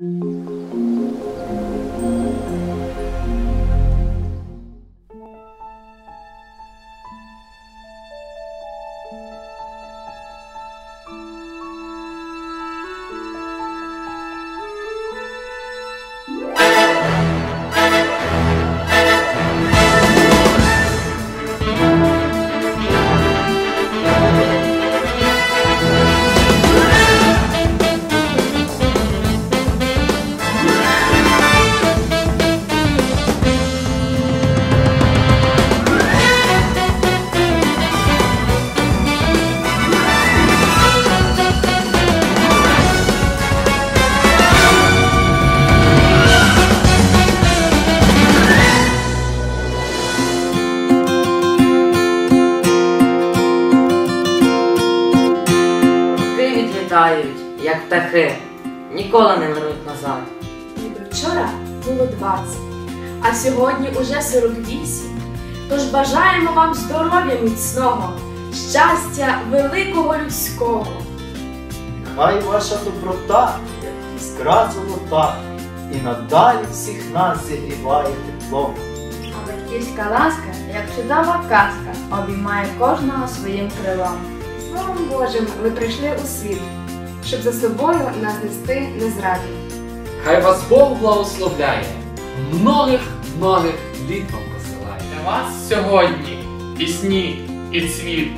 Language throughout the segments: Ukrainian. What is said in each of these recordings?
Роки відлітають, як птахи, ніколи не вернуть назад. Ніби вчора було 20, а сьогодні уже 48. Тож бажаємо вам здоров'я міцного, щастя великого людського. Хай ваша доброта, як іскра золота, і надалі всіх нас зігріває теплом. А батьківська ласка, як чудова казка, обіймає кожного своїм крилом. Словом Божим ви прийшли у світ, щоб за собою нас нести не зраді. Хай вас Бог благословляє, многих многих літ вам посилає. Для вас сьогодні пісні і цвіт,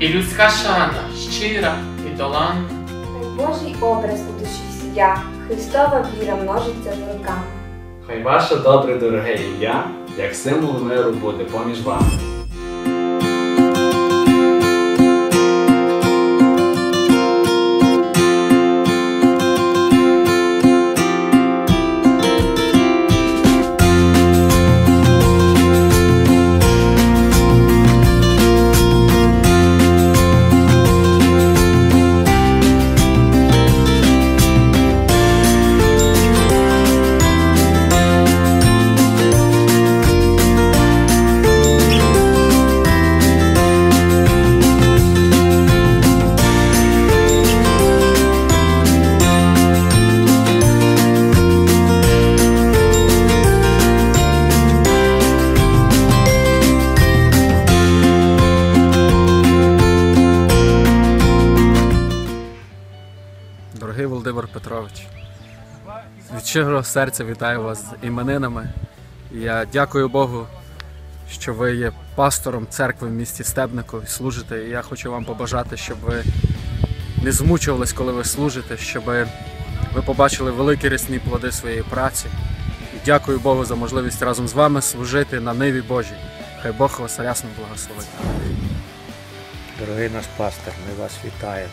і людська шана щира і доланна. Хай Божий образ у душі сія, Христова віра множиться великами. Хай ваше добре дороге ім'я, як символ миру буде поміж вами. Щирого серця вітаю вас з іменинами. Я дякую Богу, що ви є пастором церкви в місті Стебнику і служите. І я хочу вам побажати, щоб ви не змучувались, коли ви служите, щоб ви побачили великі рясні плоди своєї праці. І дякую Богу за можливість разом з вами служити на ниві Божій. Хай Бог вас рясно благословить. Дорогий наш пастор, ми вас вітаємо.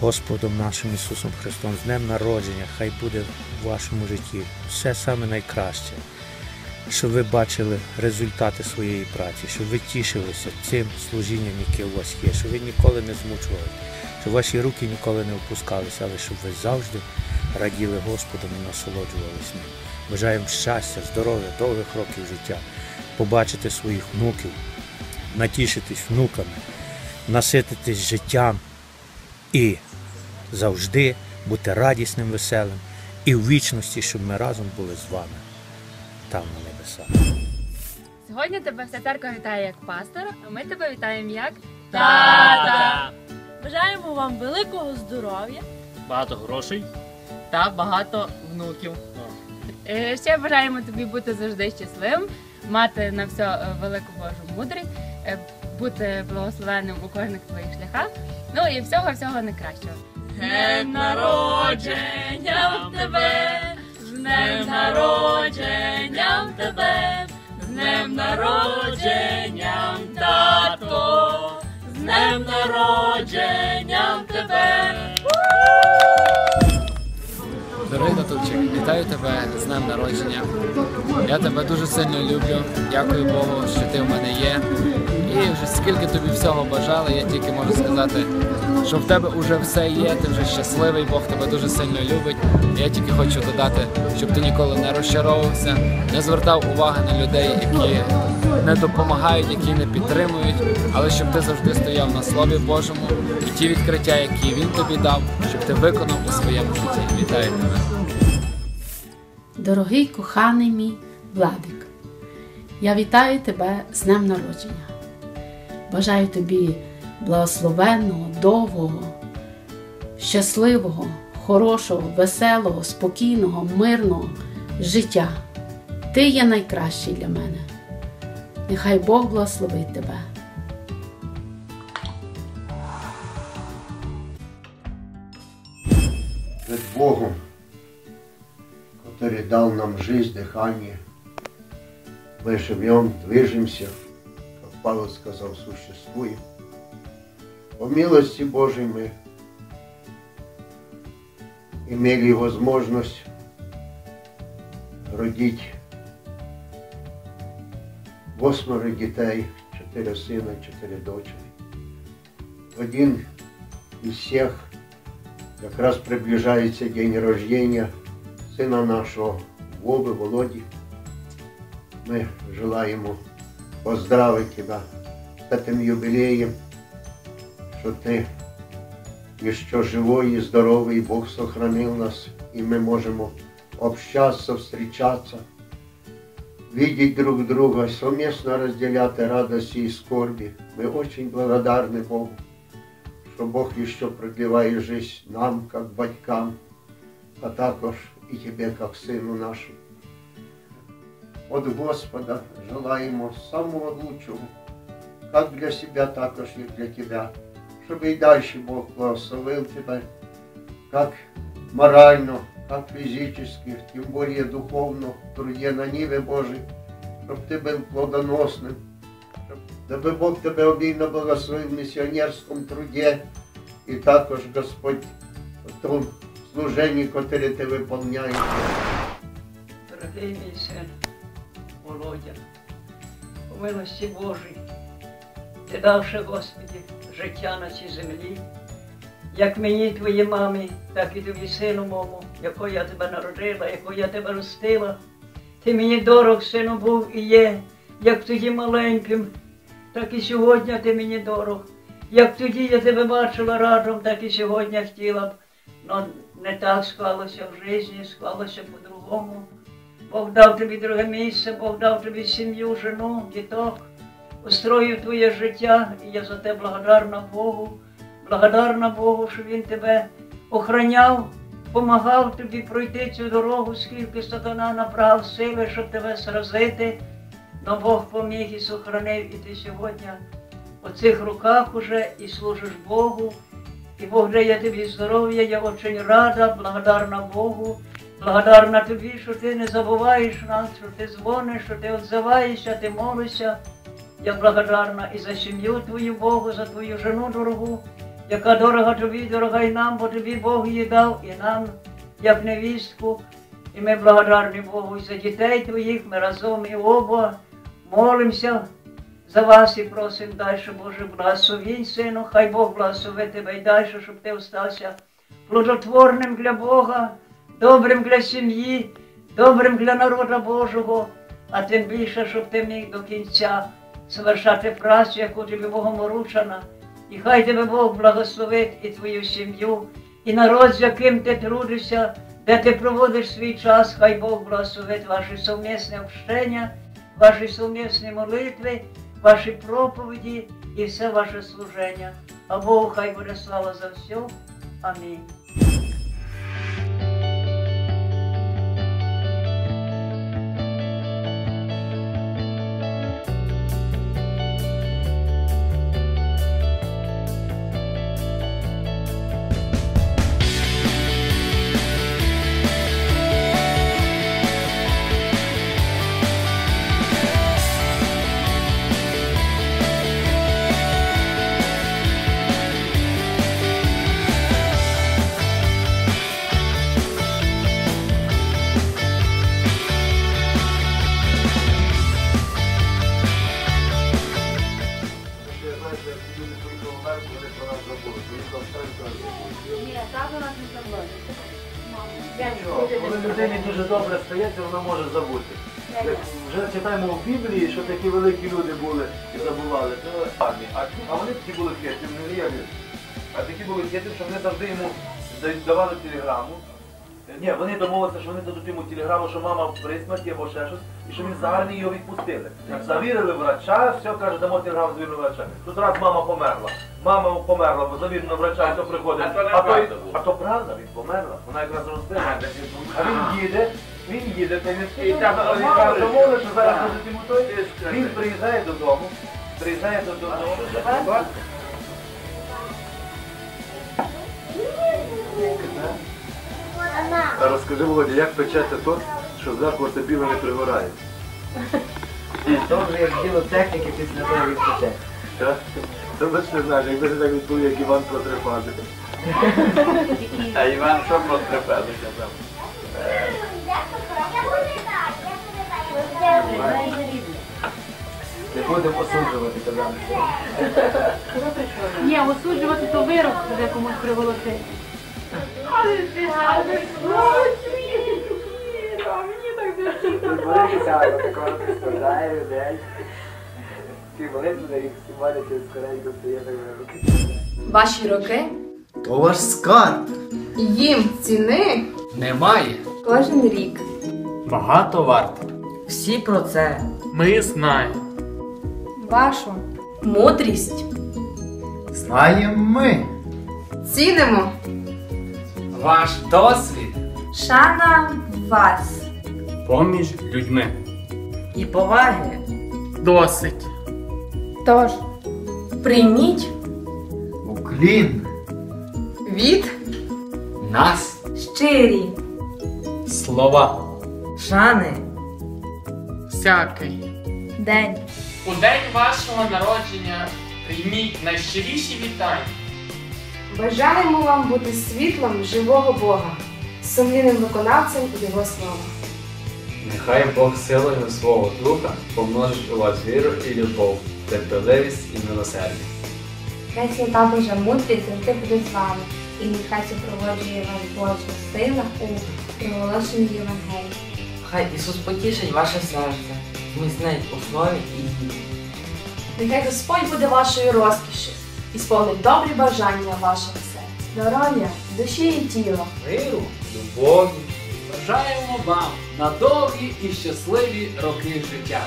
Господом нашим Ісусом Христом, з Днем народження, хай буде в вашому житті все саме найкраще, щоб ви бачили результати своєї праці, щоб ви тішилися цим служінням, яке у вас є, щоб ви ніколи не змучували, щоб ваші руки ніколи не опускалися, але щоб ви завжди раділи Господом і насолоджувалися ним. Бажаємо щастя, здоров'я, довгих років життя, побачити своїх внуків, натішитись внуками, насититись життям і завжди бути радісним, веселим, і в вічності, щоб ми разом були з вами там на небесах. Сьогодні тебе вся церква вітає як пастора, а ми тебе вітаємо як Тата! Бажаємо вам великого здоров'я Багато грошей та багато внуків. Е, Ще бажаємо тобі бути завжди щасливим, мати на все е, велику Божу мудрість, е, бути благословенним у кожних твоїх шляхах. Ну і всього всього найкращого. Днем народження тебе, з днем народження тебе, з днем народження, тато, днем народження тебе. Дорогий татучик, вітаю тебе з днем народження. Я тебе дуже сильно люблю. Дякую Богу, що ти в мене є. І вже скільки тобі всього бажали, я тільки можу сказати, що в тебе вже все є, ти вже щасливий, Бог тебе дуже сильно любить. Я тільки хочу додати, щоб ти ніколи не розчаровувався, не звертав уваги на людей, які не допомагають, які не підтримують, але щоб ти завжди стояв на Слові Божому і ті відкриття, які він тобі дав, щоб ти виконав у своєму житті. Вітаю тебе. Дорогий коханий мій Владик, я вітаю тебе з днем народження. Бажаю тобі благословенного, довгого, щасливого, хорошого, веселого, спокійного, мирного життя. Ти є найкращий для мене. Нехай Бог благословить тебе. Пред Богом, который дал нам жизнь, дыхание, мы живем, движемся, как Павел сказал, существуем. По милости Божьей мы имели возможность родить восьмеро детей, четыре сына, четыре дочери. Один из всех как раз приближается день рождения сына нашего Вовы, Володи. Мы желаем ему поздравить тебя с этим юбилеем, что ты еще живой и здоровый, и Бог сохранил нас, и мы можем общаться, встречаться, видеть друг друга, совместно разделять радости и скорби. Мы очень благодарны Богу що Бог ще продліває жизнь нам, як батькам, а також і тебе, як сину нашому. От Господа желаємо самого лучшого, як для себе, також і для тебе, щоб і далі Бог благословив тебе, як морально, як фізично, тим більше духовно, в труді на ниві Божій, щоб ти був плодоносним, Даби Бог тебе обійно благословив в місіонерському труді і також Господь в тому служенні, яке ти виконуєш. Дорогий мій син Володя, у милості Божій, ти давши, Господі, життя на цій землі, як мені, твоїй мамі, так і тобі сину мому, якою я тебе народила, якою я тебе ростила. Ти мені дорог, сину, був і є, як тоді маленьким, так і сьогодні ти мені дорог. Як тоді я тебе бачила разом, так і сьогодні хотіла б. Но не так склалося в житті, склалося по-другому. Бог дав тобі друге місце, Бог дав тобі сім'ю, жену, діток, устроїв твоє життя, і я за те благодарна Богу, благодарна Богу, що Він тебе охраняв, помагав тобі пройти цю дорогу, скільки сатана набрав сили, щоб тебе сразити. Но Бог поміг і сохранив, і ти сьогодні у цих руках уже і служиш Богу. І Бог дає тобі здоров'я, я дуже рада, благодарна Богу, благодарна тобі, що ти не забуваєш нас, що ти дзвониш, що ти відзиваєшся, ти молишся. Я благодарна і за сім'ю твою Богу, за твою жену дорогу, яка дорога тобі, дорога і нам, бо тобі Бог її дав, і нам, як невістку. І ми благодарні Богу і за дітей твоїх, ми разом і оба молимося за вас і просимо далі, Боже, благословінь, сину, хай Бог благословить тебе і далі, щоб ти остався плодотворним для Бога, добрим для сім'ї, добрим для народу Божого, а тим більше, щоб ти міг до кінця совершати працю, яку тобі Богом уручена. І хай тебе Бог благословить і твою сім'ю, і народ, з яким ти трудишся, де ти проводиш свій час, хай Бог благословить ваші совмісне общення, ваші совмісні молитви, ваші проповіді і все ваше служення. А Богу хай буде слава за все. Амінь. Добре стається, вона може забути. Як вже читаємо в Біблії, що такі великі люди були і забували, то гарні. А, а вони такі були хитрі, не є. А такі були хитрі, що вони завжди йому давали телеграму, Ні, вони домовилися, що вони дадуть йому телеграму, що мама при смерті або ще щось, і що він за армію його відпустили. Завірили врача, все каже, дамо телеграму завірили врача. Тут раз мама померла. Мама померла, бо завірено врача, все приходить. А то А то, було. а то правда, він померла. Вона якраз розбила. А він їде, він їде, та він вони мама кажуть, що зараз буде йому той. Він приїжджає додому, приїжджає додому. А розкажи, Володя, як печеться торт, що зверху оце біле не пригорає? То вже як діло техніки після того відпочити. Так? Це не знаєш, якби ти так відповів, як Іван про три фази. А Іван що про трапезу казав? Не будемо осуджувати казали. Ні, осуджувати то вирок буде комусь приголосити. Складає людей. Ті молитви, їх всі моляться, скоренько стає так руки. Ваші роки То ваш скарб. їм ціни Немає. кожен рік. Багато варто. Всі про це. Ми знаємо. Вашу мудрість Знаємо ми. цінимо. Ваш досвід. Шана вас. Поміж людьми. І поваги. Досить. Тож прийміть Уклін. від Нас. щирі Слова. Шани. Всякий. день. У день вашого народження прийміть найщиріші вітання. Бажаємо вам бути світлом живого Бога, сумлінним виконавцем Його слова. Нехай Бог силою свого духа помножить у вас віру і любов, терпеливість і милосердя. Хай свята Божа мудрість завжди буде з вами, і нехай супроводжує вас Божа сила у проголошенні Євангелії. Хай Ісус потішить ваше серце, зміцнить у слові і ділі. Нехай Господь буде вашою розкішю і сповнить добрі бажання вашого серця, здоров'я, душі і тіла. Миру, любові. Бажаємо вам на довгі і щасливі роки життя.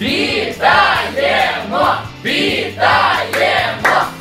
Вітаємо! Вітаємо!